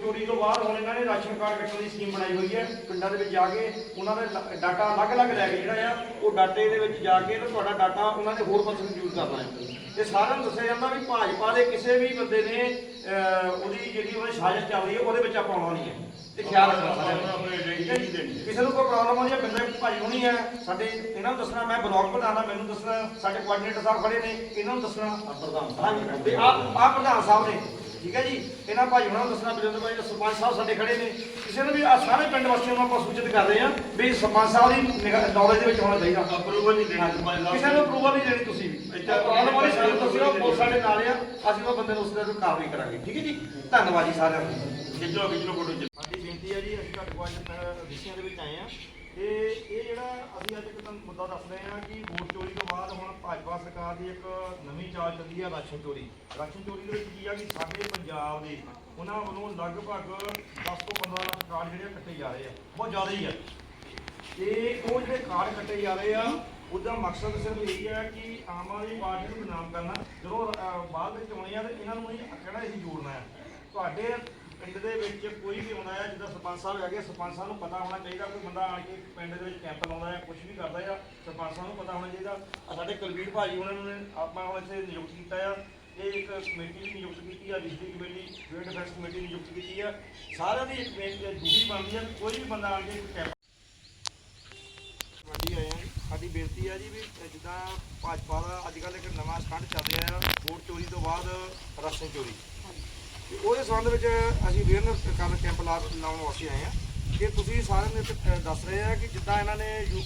ਚੋਰੀ ਤੋਂ ਬਾਅਦ ਹੁਣ ਇਹਨਾਂ ਨੇ ਰਾਸ਼ਨ ਕਾਰਡ ਕੱਟਣ ਦੀ ਸਕੀਮ ਬਣਾਈ ਹੋਈ ਹੈ? ਪਿੰਡਾਂ ਦੇ ਵਿੱਚ ਜਾ ਕੇ ਉਹਨਾਂ ਦੇ ਡਾਟਾ ਅਲੱਗ-ਅਲੱਗ ਲੈ ਕੇ ਜਿਹੜਾ ਆ ਉਹ ਡਾਟੇ ਦੇ ਵਿੱਚ ਜਾ ਕੇ ਤੇ ਤੁਹਾਡਾ ਡਾਟਾ ਉਹਨਾਂ ਦੇ ਹੋਰ ਪਰਸਨ ਯੂਜ਼ ਕਰਨਾ ਹੈ ਤੇ ਸਾਰਿਆਂ ਨੂੰ ਦੱਸਿਆ ਜਾਂਦਾ ਵੀ ਭਾਜਪਾ ਦੇ ਕਿਸੇ ਵੀ ਬੰਦੇ ਨੇ ਉਹਦੀ ਜਿਹੜੀ ਉਹਦੀ ਸਾਜ਼ਿਸ਼ ਚੱਲ ਰਹੀ ਹੈ ਉਹਦੇ ਵਿੱਚ ਆਪਾਂ ਆਉਣਾ ਨਹੀਂ ਹੈ। ਤੇ ਖਿਆਲ ਰੱਖਣਾ ਸਾਰਿਆਂ ਨੇ? ਕਿਸੇ ਨੂੰ ਕੋਈ ਪ੍ਰੋਬਲਮ ਆਉਂਦੀ ਹੈ ਬੰਦੇ ਭਾਜੀ ਹੋਣੀ ਹੈ ਸਾਡੇ ਇਹਨਾਂ ਨੂੰ ਦੱਸਣਾ ਮੈਂ ਬਲੌਗ ਬਣਾਉਣਾ ਮੈਨੂੰ ਦੱਸਣਾ ਸਾਡੇ ਕੋਆਰਡੀਨੇਟਰ ਸਾਹਿਬ ਖੜੇ ਨੇ ਇਹਨਾਂ ਨੂੰ ਦੱਸਣਾ। ਪ੍ਰਧਾਨ ਸਾਹਿਬ ਤੇ ਆ ਪ੍ਰਧਾਨ ਸਾਹਿਬ ਨੇ। ਠੀਕ ਹੈ ਜੀ? ਇਹਨਾਂ ਭਾਈ ਹੁਣਾਂ ਨੂੰ ਦੱਸਣਾ ਬਜਿੰਦਰ ਭਾਈ ਸਰਪੰਚ ਸਾਹਿਬ ਸਾਡੇ ਖੜੇ ਨੇ। ਕਿਸੇ ਨੂੰ ਵੀ ਆ ਸਾਰੇ ਪਿੰਡ ਵਾਸੀਆਂ ਨੂੰ ਆਪਾਂ ਸੂਚਿਤ ਕਰ ਰਹੇ ਹਾਂ ਵੀ ਸਰਪੰਚ ਸਾਹਿਬ ਦੀ ਨੌਲੇਜ ਦੇ ਵਿੱਚ ਹੋਣਾ ਚਾਹੀਦਾ। ਅਪਰੂਵਲ ਨਹੀਂ ਦੇਣੀ ਸਰਪੰਚ ਸਾਹਿਬ ਕਿਸੇ ਨੂੰ ਅਪਰੂਵਲ ਨਹੀਂ ਦੇਣੀ ਤੁਸੀਂ। ਵੀ ਇੱਥੇ ਪ੍ਰੋਬਲਮ ਵਾਲੀ ਸਾਨੂੰ ਦੱਸਿਓ ਉਹ ਸਾਡੇ ਨਾਲ ਆ। ਅਸੀਂ ਉਹ ਬੰਦੇ ਨੂੰ ਉਸ ਤੇ ਕਾਰਵਾਈ ਕਰਾਂਗੇ। ਠੀਕ ਹੈ ਜੀ? ਧੰਨਵਾਦ ਜੀ ਸਾਰਿਆਂ ਨੂੰ। ਖਿੱਚੋ ਖਿੱਚੋ ਫੋਟੋ ਸਾਡੀ ਬੇਨਤੀ ਹੈ ਜੀ ਅਸੀਂ ਤੁਹਾਡੇ ਕੋਲ ਅੱਜ ਵਿਸ਼ਿਆਂ ਦੇ ਵਿੱਚ ਆਏ ਆ ਤੇ ਇਹ ਜਿਹੜਾ ਅਸੀਂ ਅੱਜ ਇੱਕ ਤੁਹਾਨੂੰ ਮੁੱਦਾ ਦੱਸ ਰਹੇ ਹਾਂ ਕਿ ਵੋਟ ਚੋਰੀ ਤੋਂ ਬਾਅਦ ਹੁਣ ਭਾਜਪਾ ਸਰਕਾਰ ਦੀ ਇੱਕ ਨਵੀਂ ਚਾਲ ਚੱਲੀ ਆ ਰਾਸ਼ਨ ਚੋਰੀ। ਰਾਸ਼ਨ ਚੋਰੀ ਦੇ ਵਿੱਚ ਕੀ ਆ ਕਿ ਸਾਡੇ ਪੰਜਾਬ ਦੇ ਉਹਨਾਂ ਵੱਲੋਂ ਲਗਭਗ 10 ਤੋਂ 15 ਲੱਖ ਕਾਰਡ ਜਿਹੜੇ ਆ ਕੱਟੇ ਜਾ ਰਹੇ ਆ। ਬਹੁਤ ਜ਼ਿਆਦਾ ਹੀ ਆ। ਤੇ ਉਹ ਜਿਹੜੇ ਕਾਰਡ ਕੱਟੇ ਜਾ ਰਹੇ ਆ, ਉਹਦਾ ਮਕਸਦ ਸਿਰਫ ਇਹ ਹੈ ਕਿ ਆਮ ਆਦਮੀ ਪਾਰਟੀ ਨੂੰ ਬਦਨਾਮ ਕਰਨਾ। ਜਦੋਂ ਬਾਅਦ ਵਿੱਚ ਆਉਣੀ ਆ ਤੇ ਇਹਨਾਂ ਨੂੰ ਨਹੀਂ ਕਿਹੜਾ ਅਸੀਂ ਜੋੜਨਾ ਹੈ ਤੁਹਾਡੇ ਪਿੰਡ ਦੇ ਵਿੱਚ ਕੋਈ ਵੀ ਆਉਂਦਾ ਹੈ, ਜਿੱਦਾਂ ਸਰਪੰਚ ਸਾਹਿਬ ਹੈਗੇ, ਸਰਪੰਚ ਸਾਹਿਬ ਨੂੰ ਪਤਾ ਹੋਣਾ ਚਾਹੀਦਾ, ਕੋਈ ਬੰਦਾ ਆ ਕੇ ਪਿੰਡ ਦੇ ਵਿੱਚ ਕੈਂਪ ਲਾਉਂਦਾ ਹੈ ਕੁਝ ਵੀ ਕਰਦਾ ਆ ਸਰਪੰਚ ਸਾਹਿਬ ਨੂੰ ਪਤਾ ਹੋਣਾ ਚਾਹੀਦਾ। ਆਹ ਸਾਡੇ ਕੁਲਵੀਰ ਭਾਜੀ ਉਹਨਾਂ ਨੇ ਆਪਾਂ ਹੁਣ ਇੱਥੇ ਨਿਯੁਕਤ ਕੀਤਾ ਆ। ਇਹ ਇੱਕ ਕਮੇਟੀ ਵੀ ਨਿਯੁਕਤ ਕੀਤੀ ਆ, district committee student defence committee ਨਿਯੁਕਤ ਕੀਤੀ ਆ। ਸਾਰਿਆਂ ਦੀ ਇੱਕ ਡਿਊਟੀ ਬਣਦੀ ਆ, ਕੋਈ ਵੀ ਬੰਦਾ ਆ ਕੇ ਕੈਂਪ ਸਾਡੀ ਬੇਨਤੀ ਹੈ ਜੀ ਵੀ ਜਿੱਦਾਂ ਭਾਜਪਾ ਦਾ ਅੱਜ ਕੱਲ੍ਹ ਇੱਕ ਨਵਾਂ ਸਟੰਟ ਚੱਲ ਰਿਹਾ ਆ, ਵੋਟ ਚੋਰੀ ਤੋਂ ਬਾਅਦ ਰਾਸ਼ਨ ਚੋਰੀ। ਉਹਦੇ ਸੰਬੰਧ ਵਿੱਚ ਅਸੀਂ ਅਵੇਅਰਨੈਸ ਕਰਨ ਕੈਂਪ ਲਾ ਲਾਉਣ ਵਾਸਤੇ ਆਏ ਆ ਕਿ ਤੁਸੀਂ ਸਾਰਿਆਂ ਨੂੰ ਇੱਕ, ਦੱਸ ਰਹੇ ਆ ਕਿ ਜਿੱਦਾਂ ਇਹਨਾਂ ਨੇ ਯੂ-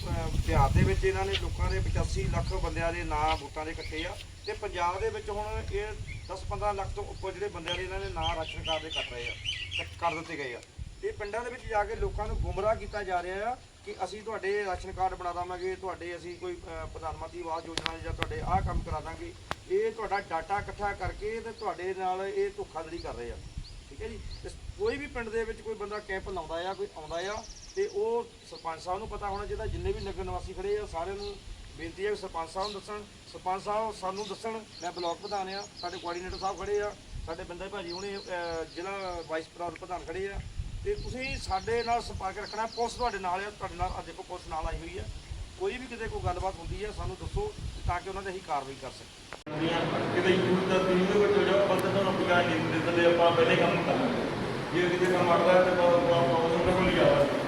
ਬਿਹਾਰ ਦੇ ਵਿੱਚ ਇਹਨਾਂ ਨੇ ਲੋਕਾਂ ਦੇ 85 ਲੱਖ ਬੰਦਿਆਂ ਦੇ ਨਾਂ ਵੋਟਾਂ ਦੇ ਕੱਟੇ ਆ। ਤੇ ਪੰਜਾਬ ਦੇ ਵਿੱਚ ਹੁਣ ਇਹ 10-15 ਲੱਖ ਤੋਂ ਉੱਪਰ ਜਿਹੜੇ ਬੰਦਿਆਂ ਦੇ ਇਹਨਾਂ ਨੇ ਨਾਂ ਰਾਸ਼ਨ ਕਾਰਡ ਦੇ ਕੱਟ ਰਹੇ ਆ ਕੱਟ- ਕਰ ਦਿੱਤੇ ਗਏ ਆ। ਇਹ ਪਿੰਡਾਂ ਦੇ ਵਿੱਚ ਜਾ ਕੇ ਲੋਕਾਂ ਨੂੰ ਗੁੰਮਰਾਹ ਕੀਤਾ ਜਾ ਰਿਹਾ ਆ ਕਿ ਅਸੀਂ ਤੁਹਾਡੇ ਰਾਸ਼ਨ ਕਾਰਡ ਬਣਾ ਦਾਂਗੇ, ਤੁਹਾਡੇ ਅਸੀਂ ਕੋਈ ਪ੍ਰਧਾਨ ਮੰਤਰੀ ਆਵਾਸ ਯੋਜਨਾ ਜਾਂ ਤੁਹਾਡੇ ਆਹ ਕੰਮ ਕਰਾ ਦਾਂਗੇ, ਇਹ ਤੁਹਾਡਾ ਡਾਟਾ ਇਕੱਠਾ ਕਰਕੇ ਤੇ ਤੁਹਾਡੇ ਨਾਲ ਇਹ ਧੋਖਾਧੜੀ ਕਰ ਰਹੇ ਆ। ਠੀਕ ਹੈ ਜੀ? ਤੇ ਕੋਈ ਵੀ ਪਿੰਡ ਦੇ ਵਿੱਚ ਕੋਈ ਬੰਦਾ ਕੈਂਪ ਲਾਉਂਦਾ ਆ, ਕੋਈ ਆਉਂਦਾ ਆ, ਤੇ ਉਹ ਸਰਪੰਚ ਸਾਹਿਬ ਨੂੰ ਪਤਾ ਹੋਣਾ ਚਾਹੀਦਾ, ਜਿੰਨੇ ਵੀ ਨਗਰ ਨਿਵਾਸੀ ਖੜੇ ਆ, ਸਾਰਿਆਂ ਨੂੰ ਬੇਨਤੀ ਹੈ ਕਿ ਸਰਪੰਚ ਸਾਹਿਬ ਨੂੰ ਦੱਸਣ। ਸਰਪੰਚ ਸਾਹਿਬ ਸਾਨੂੰ ਦੱਸਣ, ਮੈਂ ਬਲਾਕ ਪ੍ਰਧਾਨ ਆ, ਸਾਡੇ ਕੋਆਰਡੀਨੇਟਰ ਸਾਹਿਬ ਖੜੇ ਆ, ਸਾਡੇ ਬੰਦੇ ਭਾਜੀ ਹੁਣੇ ਜ਼ਿਲ੍ਹਾ ਵਾਈਸ ਪ੍ਰਾਂਤ ਪ੍ਰਧਾਨ ਖੜੇ ਆ। ਤੇ ਤੁਸੀਂ ਸਾਡੇ ਨਾਲ ਸੰਪਰਕ ਰੱਖਣਾ ਪੁਲਿਸ ਤੁਹਾਡੇ ਨਾਲ ਆ ਤੁਹਾਡੇ ਨਾਲ ਆ ਦੇਖੋ ਪੁਲਿਸ ਨਾਲ ਆਈ ਹੋਈ ਆ। ਕੋਈ ਵੀ ਕਿਤੇ ਕੋਈ ਗੱਲਬਾਤ ਹੁੰਦੀ ਹੈ ਸਾਨੂੰ ਦੱਸੋ ਤਾਂ ਕਿ ਉਹਨਾਂ ਤੇ ਅਸੀਂ ਕਾਰਵਾਈ ਕਰ ਸਕੀਏ। ਕਿਤੇ ਯੂਥ ਦਾ ਤੁਸੀਂ ਦੇ ਵਿੱਚ ਜਿਹੜਾ ਬੰਦੇ ਤੁਹਾਨੂੰ ਪਕਾ ਨਹੀਂ ਦਿੰਦੇ ਥੱਲੇ ਆਪਾਂ ਪਹਿਲੇ ਕੰਮ ਕਰਾਂਗੇ ਜੇ ਕਿਤੇ ਕੰਮ ਅੜਦਾ ਹੈ ਤੇ ਆਪਾਂ ਆਪਾਂ ਉਸ ਨੂੰ ਕੋਲ ਜਾਵਾਂਗੇ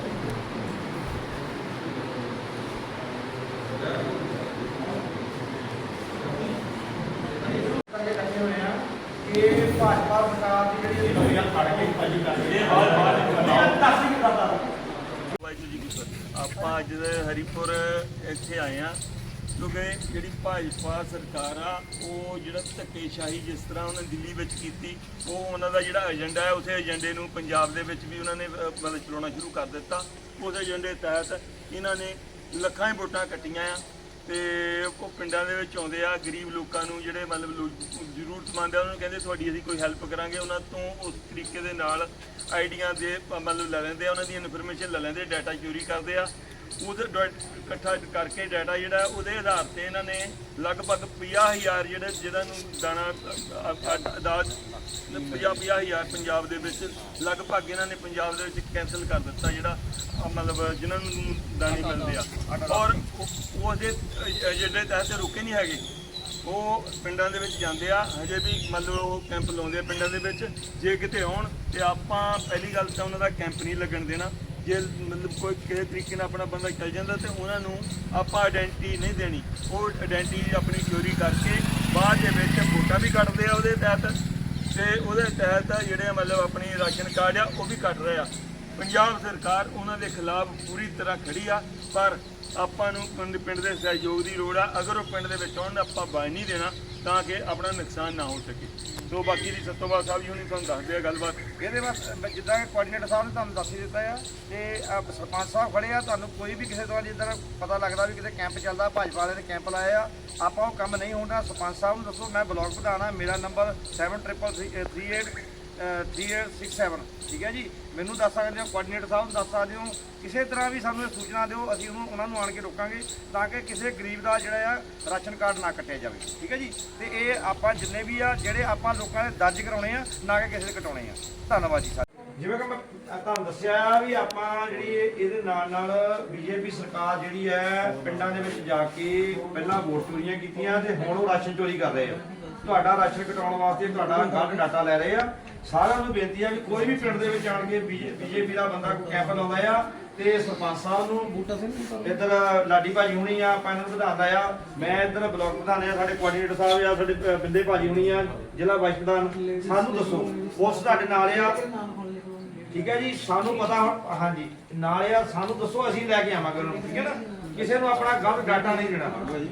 ਕਰਕੇ ਇਕੱਠੇ ਹੋਏ ਆ ਕਿ ਭਾਜਪਾ ਸਰਕਾਰ ਦੀ ਜਿਹੜੀ ਨਵੀਆਂ ਫੜ ਕੇ ਭਾਜੀ ਕਰ ਰਹੀ ਇਹ ਹਾਲ ਹਾਲ ਦੱਸ ਹੀ ਕਰਦਾ ਵਾਹਿਗੁਰੂ ਜੀ ਕੀ ਫਤਿਹ ਆਪਾਂ ਅੱਜ ਹਰੀਪੁਰ ਇੱਥੇ ਆਏ ਆ ਕਿਉਂਕਿ ਜਿਹੜੀ ਭਾਜਪਾ ਸਰਕਾਰ ਆ, ਉਹ ਜਿਹੜਾ ਧੱਕੇਸ਼ਾਹੀ ਜਿਸ ਤਰ੍ਹਾਂ ਉਹਨੇ ਦਿੱਲੀ ਵਿੱਚ ਕੀਤੀ, ਉਹ ਉਹਨਾਂ ਦਾ ਜਿਹੜਾ ਏਜੰਡਾ ਹੈ, ਉਸੇ ਏਜੰਡੇ ਨੂੰ ਪੰਜਾਬ ਦੇ ਵਿੱਚ ਵੀ ਉਹਨਾਂ ਨੇ ਮਤਲਬ ਚਲਾਉਣਾ ਸ਼ੁਰੂ ਕਰ ਦਿੱਤਾ। ਉਸ ਏਜੰਡੇ ਤਹਿਤ ਇਹਨਾਂ ਨੇ ਲੱਖਾਂ ਹੀ ਵੋਟਾਂ ਕੱਟੀਆਂ ਆ ਤੇ ਉਹ ਪਿੰਡਾਂ ਦੇ ਵਿੱਚ ਆਉਂਦੇ ਆ, ਗਰੀਬ ਲੋਕਾਂ ਨੂੰ ਜਿਹੜੇ ਮਤਲਬ ਜ਼ਰੂਰਤਮੰਦ ਆ, ਉਹਨਾਂ ਨੂੰ ਕਹਿੰਦੇ, ਤੁਹਾਡੀ ਅਸੀਂ ਕੋਈ ਹੈਲਪ ਕਰਾਂਗੇ। ਉਹਨਾਂ ਤੋਂ ਉਸ ਤਰੀਕੇ ਦੇ ਨਾਲ ਆਈਡੀਆਂ ਦੇ, ਮਤਲਬ ਲੈ ਲੈਂਦੇ ਆ, ਉਹਨਾਂ ਦੀ ਇਨਫੋਰਮੇਸ਼ਨ ਲੈ ਲੈਂਦੇ ਡਾਟਾ ਚੋਰੀ ਕਰਦੇ ਆ। ਉਹਦੇ ਡਾ- ਇਕੱਠਾ ਕਰਕੇ ਡਾਟਾ ਜਿਹੜਾ ਉਹਦੇ ਆਧਾਰ ਤੇ ਇਹਨਾਂ ਨੇ ਲਗਭਗ 50000 ਜਿਹੜੇ ਜਿਹਨਾਂ ਨੂੰ ਦਾਣਾ ਅਦਾਲਤ 50 ਹਜ਼ਾਰ ਪੰਜਾਬ ਦੇ ਵਿੱਚ ਲਗਭਗ ਇਹਨਾਂ ਨੇ ਪੰਜਾਬ ਦੇ ਵਿੱਚ ਕੈਨਸਲ ਕਰ ਦਿੱਤਾ ਜਿਹੜਾ ਮਤਲਬ ਜਿਨ੍ਹਾਂ ਨੂੰ ਦਾਣੇ ਮਿਲਦੇ ਆ। ਔਰ ਉਹ- ਉਹਦੇ ਜਿਹੜੇ ਤਹਿਤ ਰੁਕੇ ਨਹੀਂ ਹੈਗੇ, ਉਹ ਪਿੰਡਾਂ ਦੇ ਵਿੱਚ ਜਾਂਦੇ ਆ। ਹਜੇ ਵੀ ਮਤਲਬ ਉਹ ਕੈਂਪ ਲਾਉਂਦੇ ਆ ਪਿੰਡਾਂ ਦੇ ਵਿੱਚ। ਜੇ ਕਿਤੇ ਆਉਣ ਤੇ ਆਪਾਂ ਪਹਿਲੀ ਗੱਲ ਤਾਂ ਉਹਨਾਂ ਦਾ ਕੈਂਪ ਨਹੀਂ ਲੱਗਣ ਦੇਣਾ। ਜੇ ਮਤਲਬ ਕੋਈ ਕਿਸੇ ਤਰੀਕੇ ਨਾਲ ਆਪਣਾ ਬੰਦਾ ਚੱਲ ਜਾਂਦਾ ਤੇ ਉਹਨਾਂ ਨੂੰ ਆਪਾਂ ਆਇਡੈਂਟੀ ਨਹੀਂ ਦੇਣੀ। ਉਹ ਆਇਡੈਂਟੀ ਆਪਣੀ ਚੋਰੀ ਕਰਕੇ ਬਾਅਦ ਦੇ ਵਿੱਚ ਵੋਟਾਂ ਵੀ ਕੱਟਦੇ ਆ ਉਹਦੇ ਤਹਿਤ ਤੇ ਉਹਦੇ ਤਹਿਤ ਜਿਹੜੇ ਮਤਲਬ ਆਪਣੀ ਰਾਸ਼ਨ ਕਾਰਡ ਆ, ਉਹ ਵੀ ਕੱਟ ਰਹੇ ਆ। ਪੰਜਾਬ ਸਰਕਾਰ ਉਹਨਾਂ ਦੇ ਖਿਲਾਫ ਪੂਰੀ ਤਰ੍ਹਾਂ ਖੜੀ ਆ, ਪਰ ਆਪਾਂ ਨੂੰ ਪਿੰਡ ਪਿੰਡ ਦੇ ਸਹਿਯੋਗ ਦੀ ਲੋੜ ਆ। ਅਗਰ ਉਹ ਪਿੰਡ ਦੇ ਵਿੱਚ ਆਉਣ, ਆਪਾਂ ਬਾਜ ਨਹੀਂ ਦੇਣਾ ਤਾਂ ਕਿ ਆਪਣਾ ਨੁਕਸਾਨ ਨਾ ਹੋ ਸਕੇ। ਸੋ ਬਾਕੀ ਦੀ ਸਤੋਬਾ ਸਾਹਿਬ ਜੀ ਉਹਨੇ ਤੁਹਾਨੂੰ ਦੱਸਦੇ ਆ ਗੱਲਬਾਤ। ਇਹਦੇ ਵਾਸਤੇ ਜਿੱਦਾਂ ਕਿ ਕੋਆਰਡੀਨੇਟਰ ਸਾਹਿਬ ਨੇ ਤੁਹਾਨੂੰ ਦੱਸ ਹੀ ਦਿੱਤਾ ਆ ਤੇ ਅਹ, ਸਰਪੰਚ ਸਾਹਿਬ ਖੜੇ ਆ ਤੁਹਾਨੂੰ ਕੋਈ ਵੀ ਕਿਸੇ ਤਰ੍ਹਾਂ ਦੀ ਇੱਧਰ ਪਤਾ ਲੱਗਦਾ ਵੀ ਕਿਤੇ ਕੈਂਪ ਚੱਲਦਾ ਭਾਜਪਾ ਵਾਲੇ ਨੇ ਕੈਂਪ ਲਾਇਆ ਆ ਆਪਾਂ ਉਹ ਕੰਮ ਨਹੀਂ ਹੁੰਦਾ ਸਰਪੰਚ ਸਾਹਿਬ ਨੂੰ ਦੱਸੋ ਮੈਂ ਬਲੌਗ ਪ੍ਰਧਾਨ ਮੇਰਾ ਨੰਬਰ 7338 3867 ਠੀਕ ਹੈ ਜੀ? ਮੈਨੂੰ ਦੱਸ ਸਕਦੇ ਹੋ ਕੋਆਰਡੀਨੇਟਰ ਸਾਹਿਬ ਨੂੰ ਦੱਸ ਸਕਦੇ ਹੋ, ਕਿਸੇ ਤਰ੍ਹਾਂ ਵੀ ਸਾਨੂੰ ਇਹ ਸੂਚਨਾ ਦਿਓ, ਅਸੀਂ ਉਹਨੂੰ, ਉਹਨਾਂ ਨੂੰ ਆਣ ਕੇ ਰੋਕਾਂਗੇ ਤਾਂ ਕਿ ਕਿਸੇ ਗਰੀਬ ਦਾ ਜਿਹੜਾ ਆ, ਰਾਸ਼ਨ ਕਾਰਡ ਨਾ ਕੱਟਿਆ ਜਾਵੇ। ਠੀਕ ਹੈ ਜੀ? ਤੇ ਇਹ ਆਪਾਂ ਜਿੰਨੇ ਵੀ ਆ, ਜਿਹੜੇ ਆਪਾਂ ਲੋਕਾਂ ਦੇ ਦਰਜ ਕਰਾਉਣੇ ਆ, ਨਾ ਕਿ ਕਿਸੇ ਦੇ ਕਟਾਉਣੇ ਆ। ਧੰਨਵਾਦ ਜੀ ਸਰ ਜਿਵੇਂ ਕਿ ਮੈਂ ਤੁਹਾਨੂੰ ਦੱਸਿਆ ਵੀ ਆਪਾਂ ਜਿਹੜੀ ਇਹਦੇ ਨਾਲ ਨਾਲ ਬੀਜੇਪੀ ਸਰਕਾਰ ਜਿਹੜੀ ਹੈ, ਪਿੰਡਾਂ ਦੇ ਵਿੱਚ ਜਾ ਕੇ ਪਹਿਲਾਂ ਵੋਟ ਚੋਰੀਆਂ ਕੀਤੀਆਂ ਤੇ ਹੁਣ ਉਹ ਰਾਸ਼ਨ ਚੋਰੀ ਕਰ ਰਹੇ ਆ। ਤੁਹਾਡਾ ਰਾਸ਼ਨ ਕਟਾਉਣ ਵਾਸਤੇ ਤੁਹਾਡਾ ਗਲਤ ਡਾਟਾ ਲੈ ਰਹੇ ਆ। ਸਾਰਿਆਂ ਨੂੰ ਬੇਨਤੀ ਆ ਵੀ ਕੋਈ ਵੀ ਪਿੰਡ ਦੇ ਵਿੱਚ ਆਣ ਕੇ ਬੀਜੇਪੀ ਦਾ ਬੰਦਾ ਕੋਈ ਕੈਂਪ ਲਾਉਂਦਾ ਆ ਤੇ ਸਰਪੰਚ ਸਾਹਿਬ ਨੂੰ ਬੂਟਾ ਸਿੰਘ ਇੱਧਰ ਲਾਡੀ ਭਾਜੀ ਹੁਣੀ ਆ ਆਪਾਂ ਇਹਨਾਂ ਨੂੰ ਵਧਾਉਂਦਾ ਆ। ਮੈਂ ਇੱਧਰ ਬਲਾਕ ਪ੍ਰਧਾਨ ਆ ਸਾਡੇ ਕੋਆਰਡੀਨੇਟਰ ਸਾਹਿਬ ਆ ਸਾਡੇ ਬਿੰਦੇ ਭਾਜੀ ਹੁਣੀ ਆ ਜ਼ਿਲ੍ਹਾ ਵਾਈਸ ਪ੍ਰਧਾਨ। ਸਾਨੂੰ ਦੱਸੋ ਪੁਲਿਸ ਤੁਹਾਡੇ ਨਾਲ ਆ? ਠੀਕ ਹੈ ਜੀ ਸਾਨੂੰ ਪਤਾ ਹੁਣ- ਹਾਂਜੀ ਨਾਲ ਆ ਸਾਨੂੰ ਦੱਸੋ ਅਸੀਂ ਲੈ ਕੇ ਆਵਾਂਗੇ ਉਹਨੂੰ ਠੀਕ ਹੈ ਨਾ? ਕਿਸੇ ਨੂੰ ਆਪਣਾ ਗਲਤ ਡਾਟਾ ਨਹੀਂ ਦੇਣਾ।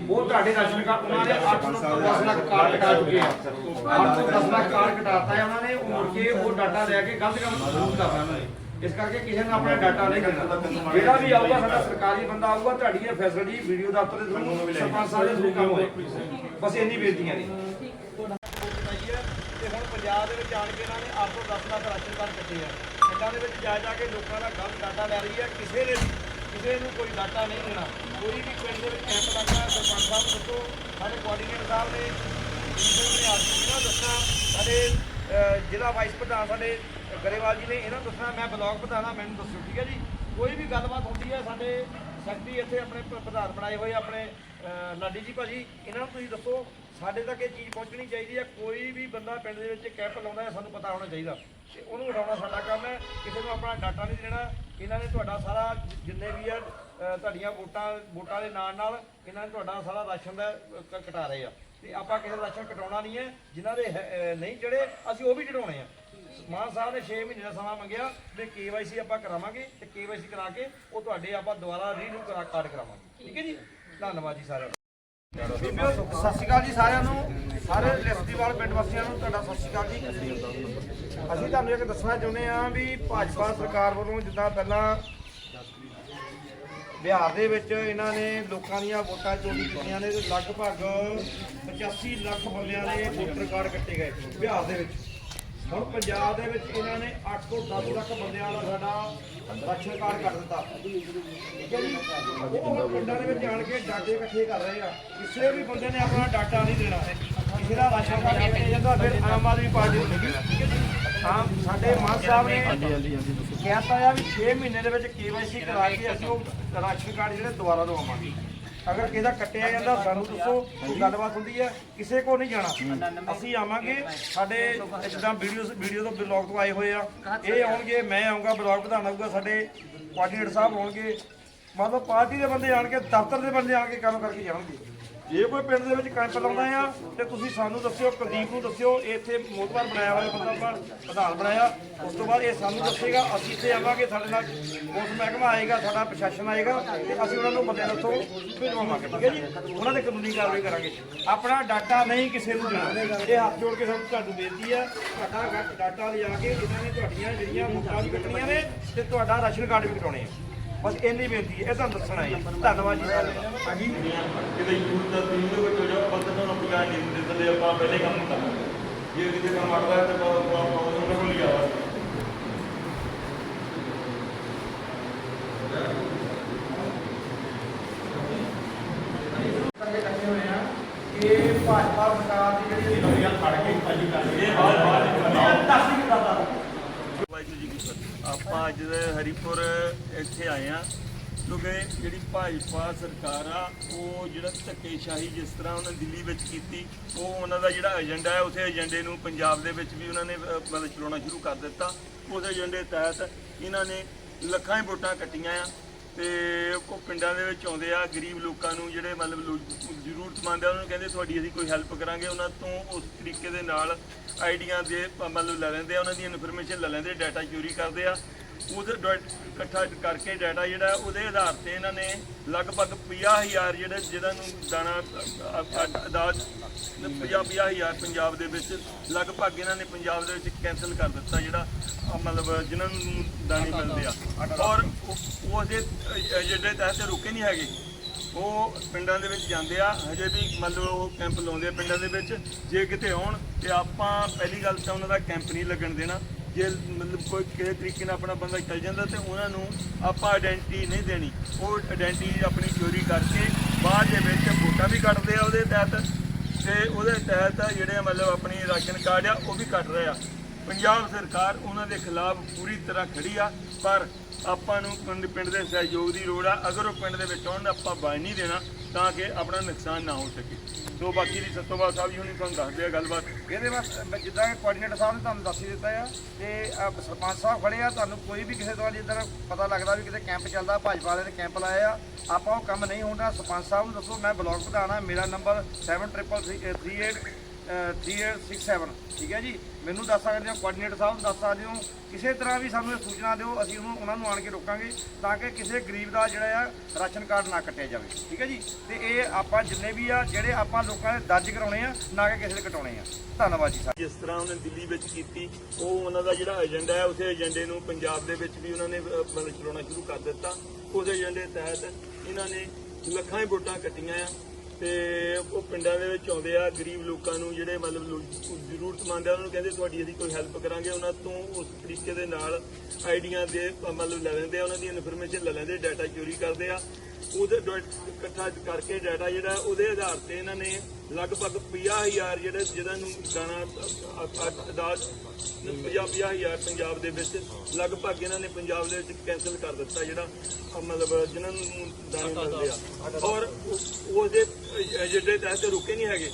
ਉਹ ਤੁਹਾਡੇ ਰਾਸ਼ਨ ਕਾਰਡ ਉਹਨਾਂ ਨੇ 8 ਨੂੰ 10 ਲੱਖ ਕਾਰਡ ਕਟਾ ਚੁੱਕੇ ਆ। 8 ਤੋਂ 10 ਲੱਖ ਕਾਰਡ ਕਟਾਤਾ ਹੈ ਉਹਨਾਂ ਨੇ ਉਹ ਮੁੜ ਕੇ ਉਹ ਡਾਟਾ ਲੈ ਕੇ ਗਲਤ ਕੰਮ ਜ਼ਰੂਰ ਕਰਨਾ ਉਹਨਾਂ ਨੇ। ਇਸ ਕਰਕੇ ਕਿਸੇ ਨੂੰ ਆਪਣਾ ਡਾਟਾ ਨਹੀਂ ਦੇਣਾ। ਜਿਹੜਾ ਵੀ ਆਊਗਾ ਸਾਡਾ ਸਰਕਾਰੀ ਬੰਦਾ ਆਊਗਾ ਤੁਹਾਡੀ ਇਹ ਫੈਸਿਲਿਟੀ ਵੀਡੀਓ ਦਫ਼ਤਰ ਦੇ ਥਰੂ ਸਰਪੰਚ ਸਾਹਿਬ ਦੇ ਥਰੂ ਕੰਮ ਹੋਏ। ਬਸ ਇੰਨੀ ਬੇਨਤੀਆਂ ਨੇ ਤੇ ਹੁਣ ਪੰਜਾਬ ਦੇ ਵਿੱਚ ਆਣ ਕੇ ਇਹਨਾਂ ਨੇ 8 ਤੋਂ 10 ਲੱਖ ਰਾਸ਼ਨ ਕਾਰਡ ਕੱਟੇ ਆ। ਪਿੰਡਾਂ ਦੇ ਵਿੱਚ ਜਾ ਜਾ ਕੇ ਲੋਕਾਂ ਦਾ ਗਲਤ ਡਾਟਾ ਲੈ ਰਹੀ ਹੈ। ਕਿਸੇ ਨੇ ਵੀ ਕਿਸੇ ਨੂੰ ਕੋਈ ਡਾਟਾ ਨਹੀਂ ਦੇਣਾ। ਕੋਈ ਵੀ ਪਿੰਡ ਦੇ ਵਿੱਚ ਕੈਂਪ ਲੱਗਦਾ ਸਰਪੰਚ ਸਾਹਿਬ ਨੂੰ ਦੱਸੋ। ਸਾਡੇ ਕੋਆਰਡੀਨੇਟਰ ਸਾਹਿਬ ਨੇ ਇਹਨਾਂ ਨੇ ਆਰਜੀ ਨੂੰ ਦੱਸਣਾ ਸਾਡੇ ਜ਼ਿਲ੍ਹਾ ਵਾਈਸ ਪ੍ਰਧਾਨ ਸਾਡੇ ਗਰੇਵਾਲ ਜੀ ਨੇ ਇਹਨਾਂ ਨੂੰ ਦੱਸਣਾ ਮੈਂ ਬਲਾਕ ਪ੍ਰਧਾਨ ਆ ਮੈਨੂੰ ਦੱਸੋ ਠੀਕ ਹੈ ਜੀ? ਕੋਈ ਵੀ ਗੱਲਬਾਤ ਹੁੰਦੀ ਹੈ, ਸਾਡੇ ਸੈਕਟਰੀ ਇੱਥੇ ਆਪਣੇ ਪ੍ਰਧਾਨ ਬਣਾਏ ਹੋਏ ਆਪਣੇ ਲਾਡੀ ਜੀ ਭਾਜੀ, ਇਹਨਾਂ ਨੂੰ ਤੁਸੀਂ ਦੱਸੋ। ਸਾਡੇ ਤੱਕ ਇਹ ਚੀਜ਼ ਪਹੁੰਚਣੀ ਚਾਹੀਦੀ ਹੈ। ਕੋਈ ਵੀ ਬੰਦਾ ਪਿੰਡ ਦੇ ਵਿੱਚ ਕੈਂਪ ਲਾਉਂਦਾ ਹੈ, ਸਾਨੂੰ ਪਤਾ ਹੋਣਾ ਚਾਹੀਦਾ। ਤੇ ਉਹਨੂੰ ਉਠਾਉਣਾ ਸਾਡਾ ਕੰਮ ਹੈ। ਕਿਸੇ ਨੂੰ ਆਪਣਾ ਡਾਟਾ ਨਹੀਂ ਦੇਣਾ। ਇਹਨਾਂ ਨੇ ਤੁਹਾਡਾ ਸਾਰਾ ਜਿੰਨੇ ਵੀ ਆ ਤੁਹਾਡੀਆਂ ਵੋਟਾਂ ਵੋਟਾਂ ਦੇ ਨਾਲ ਨਾਲ ਇਹਨਾਂ ਨੇ ਤੁਹਾਡਾ ਸਾਰਾ ਰਾਸ਼ਨ ਦਾ ਕ- ਕਟਾ ਰਹੇ ਆ। ਤੇ ਆਪਾਂ ਕਿਸੇ ਦਾ ਰਾਸ਼ਨ ਕਟਾਉਣਾ ਨਹੀਂ ਹੈ। ਜਿਨ੍ਹਾਂ ਦੇ ਹੈ- ਅਹ, ਨਹੀਂ ਜਿਹੜੇ ਅਸੀਂ ਉਹ ਵੀ ਕਢਾਉਣੇ ਆ। ਮਾਨ ਸਾਹਿਬ ਨੇ 6 ਮਹੀਨੇ ਦਾ ਸਮਾਂ ਮੰਗਿਆ ਵੀ ਕੇਵਾਈਸੀ ਆਪਾਂ ਕਰਾਵਾਂਗੇ ਤੇ ਕੇਵਾਈਸੀ ਕਰਾ ਕੇ ਉਹ ਤੁਹਾਡੇ ਆਪਾਂ ਦੁਬਾਰਾ ਰੀਨਿਊ ਕਰਾ ਕਾਰਡ ਕਰਾਵਾਂਗੇ। ਠੀਕ ਹੈ ਜੀ? ਧੰਨਵਾਦ ਜੀ ਸਾਰਿਆਂ ਦਾ। ਸਤਿ ਸ਼੍ਰੀ ਅਕਾਲ ਜੀ ਸਾਰਿਆਂ ਨੂੰ। ਸਾਰੇ ਲਿਸਤੀਵਾਲ ਪਿੰਡ ਵਾਸੀਆਂ ਨੂੰ ਤੁਹਾਡਾ ਸਤਿ ਸ਼੍ਰੀ ਅਕਾਲ ਜੀ। ਅਸੀਂ ਤੁਹਾਨੂੰ ਇੱਕ ਦੱਸਣਾ ਚਾਹੁੰਦੇ ਹਾਂ ਵੀ ਭਾਜਪਾ ਸਰਕਾਰ ਵੱਲੋਂ ਜਿੱਦਾਂ ਪਹਿਲਾਂ ਬਿਹਾਰ ਦੇ ਵਿੱਚ ਇਹਨਾਂ ਨੇ ਲੋਕਾਂ ਦੀਆਂ ਵੋਟਾਂ ਚੋਰੀ ਕੀਤੀਆਂ ਨੇ ਤੇ ਲਗਭਗ 85 ਲੱਖ ਬੰਦਿਆਂ ਦੇ ਵੋਟਰ ਕਾਰਡ ਕੱਟੇ ਗਏ ਬਿਹਾਰ ਦੇ ਵਿੱਚ। ਹੁਣ ਪੰਜਾਬ ਦੇ ਵਿੱਚ ਇਹਨਾਂ ਨੇ 8 ਤੋਂ 10 ਲੱਖ ਬੰਦਿਆਂ ਦਾ ਸਾਡਾ ਰਾਸ਼ਨ ਕਾਰਡ ਕੱਟ ਦਿੱਤਾ। ਠੀਕ ਹੈ ਜੀ ਉਹ ਪਿੰਡਾਂ ਦੇ ਵਿੱਚ ਜਾਣ ਕੇ ਡਾਟੇ ਇਕੱਠੇ ਕਰ ਰਹੇ ਆ। ਕਿਸੇ ਵੀ ਬੰਦੇ ਨੇ ਆਪਣਾ ਡਾਟਾ ਨਹੀਂ ਦੇਣਾ। ਕਿਸੇ ਰਾਸ਼ਨ ਕਾਰਡ ਕੱਟਿਆ ਜਾਂਦਾ ਫਿਰ ਆਮ ਆਦਮੀ ਪਾਰਟੀ ਨੂੰ ਆਮ ਸਾਡੇ ਮਾਨ ਸਾਹਿਬ ਨੇ ਕਹਿਤਾ ਆ ਵੀ 6 ਮਹੀਨੇ ਦੇ ਵਿੱਚ ਕੇਵਾਈਸੀ ਕਰਾ ਕੇ ਅਸੀਂ ਉਹ ਰਾਸ਼ਨ ਕਾਰਡ ਜਿਹੜੇ ਦੁਬਾਰਾ ਦਵਾਵਾਂਗੇ। ਅਗਰ ਕਿਸੇ ਦਾ ਕੱਟਿਆ ਜਾਂਦਾ, ਸਾਨੂੰ ਦੱਸੋ ਗੱਲਬਾਤ ਹੁੰਦੀ ਹੈ ਕਿਸੇ ਕੋ ਨਹੀਂ ਜਾਣਾ। ਅਸੀਂ ਆਵਾਂਗੇ, ਸਾਡੇ ਜਿੱਦਾਂ ਵੀਡੀਓ ਵੀਡੀਓ ਤੋਂ ਬਲੌਗ ਤੋਂ ਆਏ ਹੋਏ ਆ। ਇਹ ਆਉਣਗੇ, ਮੈਂ ਆਉਂਗਾ ਬਲੌਗ ਪ੍ਰਧਾਨ ਆਊਗਾ, ਸਾਡੇ ਕੋਆਰਡੀਨੇਟਰ ਸਾਹਿਬ ਆਉਣਗੇ ਮਤਲਬ ਪਾਰਟੀ ਦੇ ਬੰਦੇ ਆਣ ਕੇ ਦਫ਼ਤਰ ਦੇ ਬੰਦੇ ਆਣ ਕੇ ਕੰਮ ਕਰਕੇ ਜਾਣਗੇ। ਜੇ ਕੋਈ ਪਿੰਡ ਦੇ ਵਿੱਚ ਕੈਂਪ ਲਾਉਂਦਾ ਆ, ਤੇ ਤੁਸੀਂ ਸਾਨੂੰ ਦੱਸਿਓ ਕੁਲਦੀਪ ਨੂੰ ਦੱਸਿਓ, ਇਹ ਇੱਥੇ ਮੋਤਵਾਰ ਬਣਾਇਆ ਹੋਇਆ ਬੰਦਾ ਆਪਾਂ, ਪ੍ਰਧਾਨ ਬਣਾਇਆ। ਉਸ ਤੋਂ ਬਾਅਦ ਇਹ ਸਾਨੂੰ ਦੱਸੇਗਾ, ਅਸੀਂ ਇੱਥੇ ਆਵਾਂਗੇ, ਸਾਡੇ ਨਾਲ ਉਸ ਮਹਿਕਮਾ ਆਏਗਾ, ਸਾਡਾ ਪ੍ਰਸ਼ਾਸਨ ਆਏਗਾ, ਤੇ ਅਸੀਂ ਉਹਨਾਂ ਨੂੰ ਬੰਦੇ ਦੱਸੋ ਭੇਜਵਾਵਾਂਗੇ ਠੀਕ ਹੈ ਜੀ? ਉਹਨਾਂ ਦੇ ਕਾਨੂੰਨੀ ਕਾਰਵਾਈ ਕਰਾਂਗੇ। ਆਪਣਾ ਡਾਟਾ ਨਹੀਂ ਕਿਸੇ ਨੂੰ ਦੇਣਾ। ਇਹ ਹੱਥ ਜੋੜ ਕੇ ਸਾਨੂੰ ਤੁਹਾਨੂੰ ਬੇਨਤੀ ਹੈ ਤੁਹਾਡਾ ਡਾਟਾ ਲਿਆ ਕੇ ਇਹਨਾਂ ਨੇ ਤੁਹਾਡੀਆਂ ਜਿਹੜੀਆਂ ਵੋਟਾਂ ਵੀ ਕੱਟਣੀਆਂ ਨੇ, ਤੇ ਤੁਹਾਡਾ ਰਾਸ਼ਨ ਕਾਰਡ ਵੀ ਕਟਾਉਣੇ ਆ। ਬਸ ਇੰਨੀ ਬੇਨਤੀ ਹੈ ਇਹ ਤੁਹਾਨੂੰ ਦੱਸਣਾ ਹੈ। ਧੰਨਵਾਦ ਜੀ ਸਾਰਿਆਂ ਦਾ ਹਾਂਜੀ। ਕਿਤੇ ਯੂਥ ਦਾ ਟੀਮ ਦੇ ਵਿੱਚ ਹੋ ਜਾ ਬੰਦੇ ਨੂੰ ਆਪਣੀ ਗਾਂ ਨਹੀਂ ਦੇ ਥੱਲੇ ਆਪਾਂ ਪਹਿਲੇ ਕੰਮ ਕਰਨਾ ਜੇ ਕਿਤੇ ਕੰਮ ਅੜਦਾ ਹੈ ਤਾਂ ਆਪਾਂ ਆਪਾਂ ਉਹਨਾਂ ਕੋਲ ਹੀ ਆਵਾ ਕਰਕੇ ਇਕੱਠੇ ਹੋਏ ਆ ਕਿ ਭਾਜਪਾ ਸਰਕਾਰ ਦੀ ਜਿਹੜੀ ਨਵੀਆਂ ਫੜ ਕੇ ਭਾਜੀ ਕਰ ਰਹੀ ਬਾਅਦ ਬਾਅਦ ਦੱਸ ਹੀ ਕਰਦਾ ਵਾਹਿਗੁਰੂ ਜੀ ਕੀ ਫਤਿਹ ਆਪਾਂ ਅੱਜ ਹਰੀਪੁਰ ਇੱਥੇ ਆਏ ਆ ਕਿਉਂਕਿ ਜਿਹੜੀ ਭਾਜਪਾ ਸਰਕਾਰ ਆ, ਉਹ ਜਿਹੜਾ ਧੱਕੇਸ਼ਾਹੀ ਜਿਸ ਤਰ੍ਹਾਂ ਉਹਨੇ ਦਿੱਲੀ ਵਿੱਚ ਕੀਤੀ, ਉਹ ਉਹਨਾਂ ਦਾ ਜਿਹੜਾ ਏਜੰਡਾ ਹੈ, ਉਸੇ ਏਜੰਡੇ ਨੂੰ ਪੰਜਾਬ ਦੇ ਵਿੱਚ ਵੀ ਉਹਨਾਂ ਨੇ ਮਤਲਬ ਚਲਾਉਣਾ ਸ਼ੁਰੂ ਕਰ ਦਿੱਤਾ। ਉਸ ਏਜੰਡੇ ਤਹਿਤ ਇਹਨਾਂ ਨੇ ਲੱਖਾਂ ਹੀ ਵੋਟਾਂ ਕੱਟੀਆਂ ਆ। ਤੇ ਉਹ ਪਿੰਡਾਂ ਦੇ ਵਿੱਚ ਆਉਂਦੇ ਆ, ਗਰੀਬ ਲੋਕਾਂ ਨੂੰ ਜਿਹੜੇ ਮਤਲਬ ਜ਼ਰੂਰਤਮੰਦ ਆ, ਉਹਨਾਂ ਨੂੰ ਕਹਿੰਦੇ ਤੁਹਾਡੀ ਅਸੀਂ ਕੋਈ ਹੈਲਪ ਕਰਾਂਗੇ। ਉਹਨਾਂ ਤੋਂ ਉਸ ਤਰੀਕੇ ਦੇ ਨਾਲ ਆਈਡੀਆਂ ਦੇ ਮਤਲਬ ਲੈ ਲੈਂਦੇ ਆ, ਉਹਨਾਂ ਦੀ ਇਨਫੋਰਮੇਸ਼ਨ ਲੈ ਲੈਂਦੇ ਡਾਟਾ ਚੋਰੀ ਕਰਦੇ ਆ। ਉਹਦੇ ਡਾ- ਇਕੱਠਾ ਕਰਕੇ ਡਾਟਾ ਜਿਹੜਾ, ਉਹਦੇ ਆਧਾਰ ਤੇ ਇਹਨਾਂ ਨੇ ਲਗਭਗ 50000 ਜਿਹੜੇ, ਜਿਹਨਾਂ ਨੂੰ ਦਾਣਾ ਅਦਾਜ 50 ਹਜ਼ਾਰ ਪੰਜਾਬ ਦੇ ਵਿੱਚ, ਲਗਭਗ ਇਹਨਾਂ ਨੇ ਪੰਜਾਬ ਦੇ ਵਿੱਚ ਕੈਨਸਲ ਕਰ ਦਿੱਤਾ ਜਿਹੜਾ ਮਤਲਬ ਜਿਨ੍ਹਾਂ ਨੂੰ ਦਾਣੇ ਮਿਲਦੇ ਆ। ਔਰ ਉਹ- ਅਜੇ ਜਿਹੜੇ ਤਹਿਤ ਰੁਕੇ ਨਹੀਂ ਹੈਗੇ, ਉਹ ਪਿੰਡਾਂ ਦੇ ਵਿੱਚ ਜਾਂਦੇ ਆ। ਹਜੇ ਵੀ ਮਤਲਬ ਉਹ ਕੈਂਪ ਲਾਉਂਦੇ ਆ ਪਿੰਡਾਂ ਦੇ ਵਿੱਚ। ਜੇ ਕਿਤੇ ਆਉਣ ਤੇ ਆਪਾਂ ਪਹਿਲੀ ਗੱਲ ਤਾਂ ਉਹਨਾਂ ਦਾ ਕੈਂਪ ਨਹੀਂ ਲੱਗਣ ਦੇਣਾ। ਜੇ ਮਤਲਬ ਕੋਈ ਕਿਸੇ ਤਰੀਕੇ ਨਾਲ ਆਪਣਾ ਬੰਦਾ ਚੱਲ ਜਾਂਦਾ ਤੇ ਉਹਨਾਂ ਨੂੰ ਆਪਾਂ ਆਇਡੈਂਟੀ ਨਹੀਂ ਦੇਣੀ। ਉਹ ਆਇਡੈਂਟੀ ਆਪਣੀ ਚੋਰੀ ਕਰਕੇ ਬਾਅਦ ਦੇ ਵਿੱਚ ਵੋਟਾਂ ਵੀ ਕੱਟਦੇ ਆ ਉਹਦੇ ਤਹਿਤ। ਤੇ ਉਹਦੇ ਤਹਿਤ ਜਿਹੜੇ ਮਤਲਬ ਆਪਣੀ ਰਾਸ਼ਨ ਕਾਰਡ ਆ, ਉਹ ਵੀ ਕੱਟ ਰਹੇ ਆ। ਪੰਜਾਬ ਸਰਕਾਰ ਉਹਨਾਂ ਦੇ ਖਿਲਾਫ ਪੂਰੀ ਤਰ੍ਹਾਂ ਖੜੀ ਆ, ਪਰ ਆਪਾਂ ਨੂੰ ਪਿੰਡ ਪਿੰਡ ਦੇ ਸਹਿਯੋਗ ਦੀ ਲੋੜ ਆ। ਅਗਰ ਉਹ ਪਿੰਡ ਦੇ ਵਿੱਚ ਆਉਣ, ਆਪਾਂ ਬਾਜ ਨਹੀਂ ਦੇਣਾ, ਤਾਂ ਕਿ ਆਪਣਾ ਨੁਕਸਾਨ ਨਾ ਹੋ ਸਕੇ। ਸੋ ਬਾਕੀ ਦੀ ਸਤੋਬਾ ਸਾਹਿਬ ਜੀ ਹੁਣੀ ਤੁਹਾਨੂੰ ਦੱਸਦੇ ਆ ਗੱਲਬਾਤ। ਇਹਦੇ ਵਾਸਤੇ ਜਿੱਦਾਂ ਕਿ ਕੋਆਰਡੀਨੇਟਰ ਸਾਹਿਬ ਨੇ ਤੁਹਾਨੂੰ ਦੱਸ ਹੀ ਦਿੱਤਾ ਆ, ਤੇ ਸਰਪੰਚ ਸਾਹਿਬ ਖੜੇ ਆ, ਤੁਹਾਨੂੰ ਕੋਈ ਵੀ ਕਿਸੇ ਤਰ੍ਹਾਂ ਜਿੱਦਾਂ ਪਤਾ ਲੱਗਦਾ ਵੀ ਕਿਤੇ ਕੈਂਪ ਚੱਲਦਾ, ਭਾਜਪਾ ਵਾਲੇ ਨੇ ਕੈਂਪ ਲਾਇਆ ਆ। ਆਪਾਂ ਉਹ ਕੰਮ ਨਹੀਂ ਹੁੰਦਾ ਸਰਪੰਚ ਸਾਹਿਬ ਨੂੰ ਦੱਸੋ, ਮੈਂ ਬਲਾਕ ਪ੍ਰਧਾਨ ਆ ਮੇਰਾ ਨੰਬਰ 733338 3867 ਠੀਕ ਹੈ ਜੀ? ਮੈਨੂੰ ਦੱਸ ਸਕਦੇ ਹੋ ਕੋਆਰਡੀਨੇਟਰ ਸਾਹਿਬ ਨੂੰ ਦੱਸ ਸਕਦੇ ਹੋ, ਕਿਸੇ ਤਰ੍ਹਾਂ ਵੀ ਸਾਨੂੰ ਇਹ ਸੂਚਨਾ ਦਿਓ, ਅਸੀਂ ਉਹਨੂੰ, ਉਹਨਾਂ ਨੂੰ ਆਣ ਕੇ ਰੋਕਾਂਗੇ ਤਾਂ ਕਿ ਕਿਸੇ ਗਰੀਬ ਦਾ ਜਿਹੜਾ ਆ, ਰਾਸ਼ਨ ਕਾਰਡ ਨਾ ਕੱਟਿਆ ਜਾਵੇ, ਠੀਕ ਹੈ ਜੀ? ਤੇ ਇਹ ਆਪਾਂ ਜਿੰਨੇ ਵੀ ਆ, ਜਿਹੜੇ ਆਪਾਂ ਲੋਕਾਂ ਦੇ ਦਰਜ ਕਰਾਉਣੇ ਆ, ਨਾ ਕਿ ਕਿਸੇ ਦੇ ਕਟਾਉਣੇ ਆ। ਧੰਨਵਾਦ ਜੀ ਸਰ ਜਿਸ ਤਰ੍ਹਾਂ ਉਹਨੇ ਦਿੱਲੀ ਵਿੱਚ ਕੀਤੀ, ਉਹ ਉਹਨਾਂ ਦਾ ਜਿਹੜਾ ਏਜੰਡਾ ਹੈ, ਉਸੇ ਏਜੰਡੇ ਨੂੰ ਪੰਜਾਬ ਦੇ ਵਿੱਚ ਵੀ ਉਹਨਾਂ ਨੇ ਮਤਲਬ ਚਲਾਉਣਾ ਸ਼ੁਰੂ ਕਰ ਦਿੱਤਾ। ਉਸ ਏਜੰਡੇ ਤਹਿਤ ਇਹਨਾਂ ਨੇ ਲੱਖਾਂ ਹੀ ਵੋਟਾਂ ਕੱਟੀਆਂ ਆ। ਤੇ ਉਹ ਪਿੰਡਾਂ ਦੇ ਵਿੱਚ ਆਉਂਦੇ ਆ, ਗਰੀਬ ਲੋਕਾਂ ਨੂੰ ਜਿਹੜੇ ਮਤਲਬ ਲੋ- ਜ਼ਰੂਰਤਮੰਦ ਆ, ਉਹਨਾਂ ਨੂੰ ਕਹਿੰਦੇ ਤੁਹਾਡੀ ਅਸੀਂ ਕੋਈ ਹੈਲਪ ਕਰਾਂਗੇ, ਉਹਨਾਂ ਤੋਂ ਉਸ ਤਰੀਕੇ ਦੇ ਨਾਲ ਆਈਡੀਆਂ ਦੇ ਮਤਲਬ ਲੈ ਲੈਂਦੇ ਆ, ਉਹਨਾਂ ਦੀ ਇਨਫੋਰਮੇਸ਼ਨ ਲੈ ਲੈਂਦੇ ਡਾਟਾ ਚੋਰੀ ਕਰਦੇ ਆ। ਉਹਦੇ ਇਕੱਠਾ ਕਰਕੇ ਡਾਟਾ ਜਿਹੜਾ, ਉਹਦੇ ਆਧਾਰ ਤੇ ਇਹਨਾਂ ਨੇ ਲਗਭਗ 50000 ਜਿਹੜੇ, ਜਿਹਨਾਂ ਨੂੰ ਦਾਣਾ ਅਦਾਲਤ 50000 ਪੰਜਾਬ ਦੇ ਵਿੱਚ ਲਗਭਗ ਇਹਨਾਂ ਨੇ ਪੰਜਾਬ ਦੇ ਵਿੱਚ ਕੈਨਸਲ ਕਰ ਦਿੱਤਾ ਜਿਹੜਾ ਮਤਲਬ ਜਿਹਨਾਂ ਨੂੰ ਦਾਣੇ ਮਿਲਦੇ ਆ। ਔਰ ਉਹਦੇ ਜਿਹੜੇ ਤਹਿਤ ਰੁਕੇ ਨਹੀਂ ਹੈਗੇ।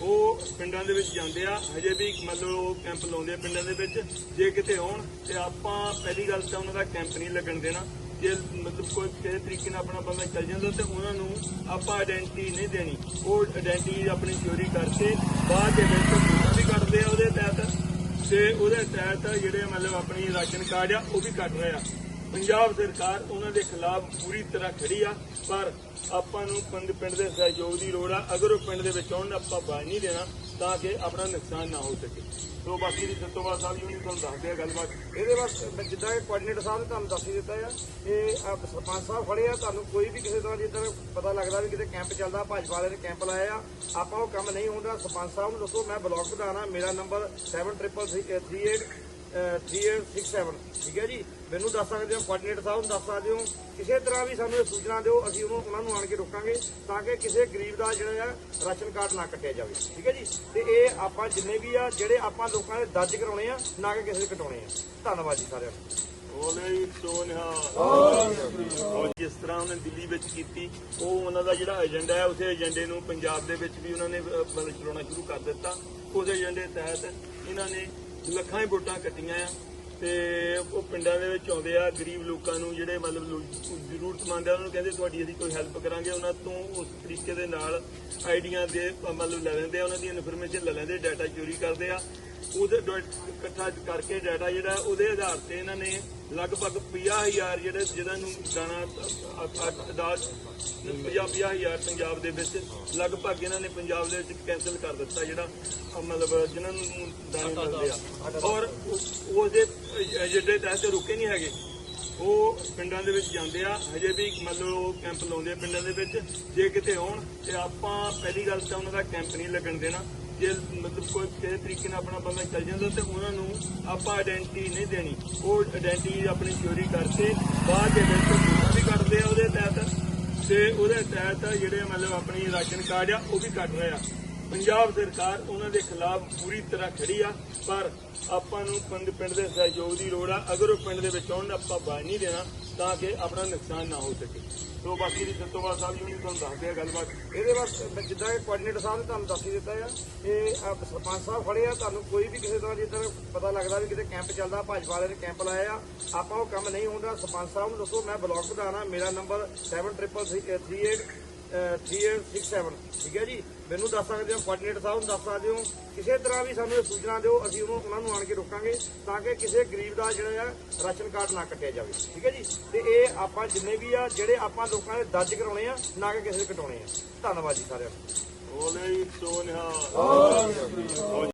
ਉਹ ਪਿੰਡਾਂ ਦੇ ਵਿੱਚ ਜਾਂਦੇ ਆ। ਹਜੇ ਵੀ ਮਤਲਬ ਉਹ ਕੈਂਪ ਲਾਉਂਦੇ ਆ ਪਿੰਡਾਂ ਦੇ ਵਿੱਚ। ਜੇ ਕਿਤੇ ਆਉਣ ਤੇ ਆਪਾਂ ਪਹਿਲੀ ਗੱਲ ਤਾਂ ਉਹਨਾਂ ਦਾ ਕੈਂਪ ਨਹੀਂ ਲੱਗਣ ਦੇਣਾ। ਜੇ ਮਤਲਬ ਕੋਈ ਕਿਸੇ ਤਰੀਕੇ ਨਾਲ ਆਪਣਾ ਬੰਦਾ ਚੱਲ ਜਾਂਦਾ ਤੇ ਉਹਨਾਂ ਨੂੰ ਆਪਾਂ ਆਇਡੈਂਟੀ ਨਹੀਂ ਦੇਣੀ। ਉਹ ਆਇਡੈਂਟੀ ਆਪਣੀ ਚੋਰੀ ਕਰਕੇ ਬਾਅਦ ਦੇ ਵਿੱਚ ਵੀ ਕੱਢਦੇ ਆ ਉਹਦੇ ਤਹਿਤ ਤੇ ਉਹਦੇ ਤਹਿਤ ਜਿਹੜੇ ਮਤਲਬ ਆਪਣੀ ਰਾਸ਼ਨ ਕਾਰਡ ਆ, ਉਹ ਵੀ ਕੱਢ ਰਹੇ ਆ। ਪੰਜਾਬ ਸਰਕਾਰ ਉਹਨਾਂ ਦੇ ਖਿਲਾਫ ਪੂਰੀ ਤਰ੍ਹਾਂ ਖੜੀ ਆ, ਪਰ ਆਪਾਂ ਨੂੰ ਪਿੰਡ ਪਿੰਡ ਦੇ ਸਹਿਯੋਗ ਦੀ ਲੋੜ ਆ। ਅਗਰ ਉਹ ਪਿੰਡ ਦੇ ਵਿੱਚ ਆਉਣ, ਆਪਾਂ ਬਾਜ ਨਹੀਂ ਦੇਣਾ, ਤਾਂ ਕਿ ਆਪਣਾ ਨੁਕਸਾਨ ਨਾ ਹੋ ਸਕੇ। ਸੋ ਬਾਕੀ ਦੀ ਸਤੋਬਾ ਸਾਹਿਬ ਜੀ ਹੁਣੀ ਤੁਹਾਨੂੰ ਦੱਸਦੇ ਆ ਗੱਲਬਾਤ। ਇਹਦੇ ਵਾਸਤੇ ਜਿੱਦਾਂ ਕਿ ਕੋਆਰਡੀਨੇਟਰ ਸਾਹਿਬ ਨੇ ਤੁਹਾਨੂੰ ਦੱਸ ਦਿੱਤਾ ਆ, ਇਹ ਸਰਪੰਚ ਸਾਹਿਬ ਖੜੇ ਆ, ਤੁਹਾਨੂੰ ਕੋਈ ਵੀ ਕਿਸੇ ਤਰ੍ਹਾਂ ਜਿੱਦਾਂ ਪਤਾ ਲੱਗਦਾ ਵੀ ਕਿਤੇ ਕੈਂਪ ਚੱਲਦਾ, ਭਾਜਪਾ ਵਾਲੇ ਨੇ ਕੈਂਪ ਲਾਇਆ ਆ। ਆਪਾਂ ਉਹ ਕੰਮ ਨਹੀਂ ਹੁੰਦਾ। ਸਰਪੰਚ ਸਾਹਿਬ ਨੂੰ ਦੱਸੋ, ਮੈਂ ਬਲਾਕ ਪ੍ਰਧਾਨ ਆ ਮੇਰਾ ਨੰਬਰ 733338 3867 ਠੀਕ ਹੈ ਜੀ? ਮੈਨੂੰ ਦੱਸ ਸਕਦੇ ਹੋ ਕੋਆਰਡੀਨੇਟਰ ਸਾਹਿਬ ਨੂੰ ਦੱਸ ਸਕਦੇ ਹੋ। ਕਿਸੇ ਤਰ੍ਹਾਂ ਵੀ ਸਾਨੂੰ ਇਹ ਸੂਚਨਾ ਦਿਓ ਅਸੀਂ ਉਹਨੂੰ ਉਹਨਾਂ ਨੂੰ ਆਣ ਕੇ ਰੋਕਾਂਗੇ ਤਾਂ ਕਿ ਕਿਸੇ ਗਰੀਬ ਦਾ ਜਿਹੜਾ ਆ ਰਾਸ਼ਨ ਕਾਰਡ ਨਾ ਕੱਟਿਆ ਜਾਵੇ। ਠੀਕ ਹੈ ਜੀ? ਤੇ ਇਹ ਆਪਾਂ ਜਿੰਨੇ ਵੀ ਆ ਜਿਹੜੇ ਆਪਾਂ ਲੋਕਾਂ ਦੇ ਦਰਜ ਕਰਾਉਣੇ ਆ ਨਾ ਕਿ ਕਿਸੇ ਦੇ ਕਟਾਉਣੇ ਆ। ਧੰਨਵਾਦ ਜੀ ਸਾਰਿਆਂ ਨੂੰ। ਉਹਨੇ ਸੋਨਹਾ ਜਿਸ ਤਰ੍ਹਾਂ ਉਹਨੇ ਦਿੱਲੀ ਵਿੱਚ ਕੀਤੀ ਉਹ ਉਹਨਾਂ ਦਾ ਜਿਹੜਾ ਏਜੰਡਾ ਹੈ ਉਸੇ ਏਜੰਡੇ ਨੂੰ ਪੰਜਾਬ ਦੇ ਵਿੱਚ ਵੀ ਉਹਨਾਂ ਨੇ ਚਲਾਉਣਾ ਸ਼ੁਰੂ ਕਰ ਦਿੱਤਾ। ਉਸ ਏਜੰਡੇ ਤਹਿਤ ਇਹਨਾਂ ਨੇ ਲੱਖਾਂ ਹੀ ਵੋਟਾਂ ਕੱਟੀਆਂ ਆ ਤੇ ਉਹ ਪਿੰਡਾਂ ਦੇ ਵਿੱਚ ਆਉਂਦੇ ਆ, ਗਰੀਬ ਲੋਕਾਂ ਨੂੰ ਜਿਹੜੇ ਮਤਲਬ ਲੋ- ਜ਼ਰੂਰਤਮੰਦ ਆ, ਉਹਨਾਂ ਨੂੰ ਕਹਿੰਦੇ ਤੁਹਾਡੀ ਅਸੀਂ ਕੋਈ ਹੈਲਪ ਕਰਾਂਗੇ। ਉਹਨਾਂ ਤੋਂ ਉਸ ਤਰੀਕੇ ਦੇ ਨਾਲ ਆਈਡੀਆਂ ਦੇ ਮਤਲਬ ਲੈ ਲੈਂਦੇ ਆ, ਉਹਨਾਂ ਦੀ ਇਨਫੋਰਮੇਸ਼ਨ ਲੈ ਲੈਂਦੇ ਡਾਟਾ ਚੋਰੀ ਕਰਦੇ ਆ। ਉਹਦੇ ਇਕੱਠਾ ਕਰਕੇ ਡਾਟਾ ਜਿਹੜਾ ਉਹਦੇ ਆਧਾਰ ਤੇ ਇਹਨਾਂ ਨੇ ਲਗਭਗ 50000 ਜਿਹੜੇ ਜਿਹਨਾਂ ਨੂੰ ਦਾਣਾ ਅਦਾਲਤ 50000 ਪੰਜਾਬ ਦੇ ਵਿੱਚ ਲਗਭਗ ਇਹਨਾਂ ਨੇ ਪੰਜਾਬ ਦੇ ਵਿੱਚ ਕੈਨਸਲ ਕਰ ਦਿੱਤਾ ਜਿਹੜਾ ਮਤਲਬ ਜਿਨ੍ਹਾਂ ਨੂੰ ਦਾਣੇ ਮਿਲਦੇ ਆ। ਔਰ ਉਹ- ਉਹਦੇ ਜਿਹੜੇ ਤਹਿਤ ਰੁਕੇ ਨਹੀਂ ਹੈਗੇ। ਉਹ ਪਿੰਡਾਂ ਦੇ ਵਿੱਚ ਜਾਂਦੇ ਆ। ਹਜੇ ਵੀ ਮਤਲਬ ਉਹ ਕੈਂਪ ਲਾਉਂਦੇ ਆ ਪਿੰਡਾਂ ਦੇ ਵਿੱਚ। ਜੇ ਕਿਤੇ ਆਉਣ ਤੇ ਆਪਾਂ ਪਹਿਲੀ ਗੱਲ ਤਾਂ ਉਹਨਾਂ ਦਾ ਕੈਂਪ ਨਹੀਂ ਲੱਗਣ ਦੇਣਾ। ਜੇ ਮਤਲਬ ਕੋਈ ਕਿਸੇ ਤਰੀਕੇ ਨਾਲ ਆਪਣਾ ਬੰਦਾ ਚੱਲ ਜਾਂਦਾ ਤੇ ਉਹਨਾਂ ਨੂੰ ਆਪਾਂ ਆਇਡੈਂਟੀ ਨਹੀਂ ਦੇਣੀ। ਉਹ ਆਇਡੈਂਟੀ ਆਪਣੀ ਚੋਰੀ ਕਰਕੇ ਬਾਅਦ ਦੇ ਵਿੱਚ ਵੀ ਕੱਢਦੇ ਆ ਉਹਦੇ ਤਹਿਤ। ਤੇ ਉਹਦੇ ਤਹਿਤ ਜਿਹੜੇ ਮਤਲਬ ਆਪਣੀ ਰਾਸ਼ਨ ਕਾਰਡ ਆ, ਉਹ ਵੀ ਕੱਟ ਰਹੇ ਆ। ਪੰਜਾਬ ਸਰਕਾਰ ਉਹਨਾਂ ਦੇ ਖਿਲਾਫ ਪੂਰੀ ਤਰ੍ਹਾਂ ਖੜੀ ਆ, ਪਰ ਆਪਾਂ ਨੂੰ ਪਿੰਡ ਪਿੰਡ ਦੇ ਸਹਿਯੋਗ ਦੀ ਲੋੜ ਆ। ਅਗਰ ਉਹ ਪਿੰਡ ਦੇ ਵਿੱਚ ਆਉਣ, ਆਪਾਂ ਬਾਜ ਨਹੀਂ ਦੇਣਾ, ਤਾਂ ਕਿ ਆਪਣਾ ਨੁਕਸਾਨ ਨਾ ਹੋ ਸਕੇ। ਸੋ ਬਾਕੀ ਦੀ ਸਤੋਬਾ ਸਾਹਿਬ ਜੀ ਹੁਣੀ ਤੁਹਾਨੂੰ ਦੱਸਦੇ ਆ ਗੱਲਬਾਤ। ਇਹਦੇ ਵਾਸਤੇ ਜਿੱਦਾਂ ਕਿ ਕੋਆਰਡੀਨੇਟਰ ਸਾਹਿਬ ਨੇ ਤੁਹਾਨੂੰ ਦੱਸ ਹੀ ਦਿੱਤਾ ਆ, ਇਹ ਸਰਪੰਚ ਸਾਹਿਬ ਖੜੇ ਆ, ਤੁਹਾਨੂੰ ਕੋਈ ਵੀ ਕਿਸੇ ਤਰ੍ਹਾਂ ਜਿੱਦਾਂ ਪਤਾ ਲੱਗਦਾ ਵੀ ਕਿਤੇ ਕੈਂਪ ਚੱਲਦਾ, ਭਾਜਪਾ ਵਾਲੇ ਨੇ ਕੈਂਪ ਲਾਇਆ ਆ। ਆਪਾਂ ਉਹ ਕੰਮ ਨਹੀਂ ਹੁੰਦਾ ਸਰਪੰਚ ਸਾਹਿਬ ਨੂੰ ਦੱਸੋ, ਮੈਂ ਬਲਾਕ ਪ੍ਰਧਾਨ ਮੇਰਾ ਨੰਬਰ 733338 3867 ਠੀਕ ਹੈ ਜੀ? ਮੈਨੂੰ ਦੱਸ ਸਕਦੇ ਹੋ ਕੋਆਰਡੀਨੇਟਰ ਸਾਹਿਬ ਨੂੰ ਦੱਸ ਸਕਦੇ ਹੋ ਕਿਸੇ ਤਰ੍ਹਾਂ ਵੀ ਸਾਨੂੰ ਇਹ ਸੂਚਨਾ ਦਿਓ ਅਸੀਂ ਉਹਨੂੰ ਉਹਨਾਂ ਨੂੰ ਆਣ ਕੇ ਰੋਕਾਂਗੇ ਤਾਂ ਕਿ ਕਿਸੇ ਗਰੀਬ ਦਾ ਜਿਹੜਾ ਆ ਰਾਸ਼ਨ ਕਾਰਡ ਨਾ ਕੱਟਿਆ ਜਾਵੇ। ਠੀਕ ਹੈ ਜੀ? ਤੇ ਇਹ ਆਪਾਂ ਜਿੰਨੇ ਵੀ ਆ ਜਿਹੜੇ ਆਪਾਂ ਲੋਕਾਂ ਦੇ ਦਰਜ ਕਰਾਉਣੇ ਆ ਨਾ ਕਿ ਕਿਸੇ ਦੇ ਕਟਾਉਣੇ ਆ। ਧੰਨਵਾਦ ਜੀ ਸਾਰਿਆਂ ਨੂੰ ਉਹਨੇ ਸੋਨਹਾ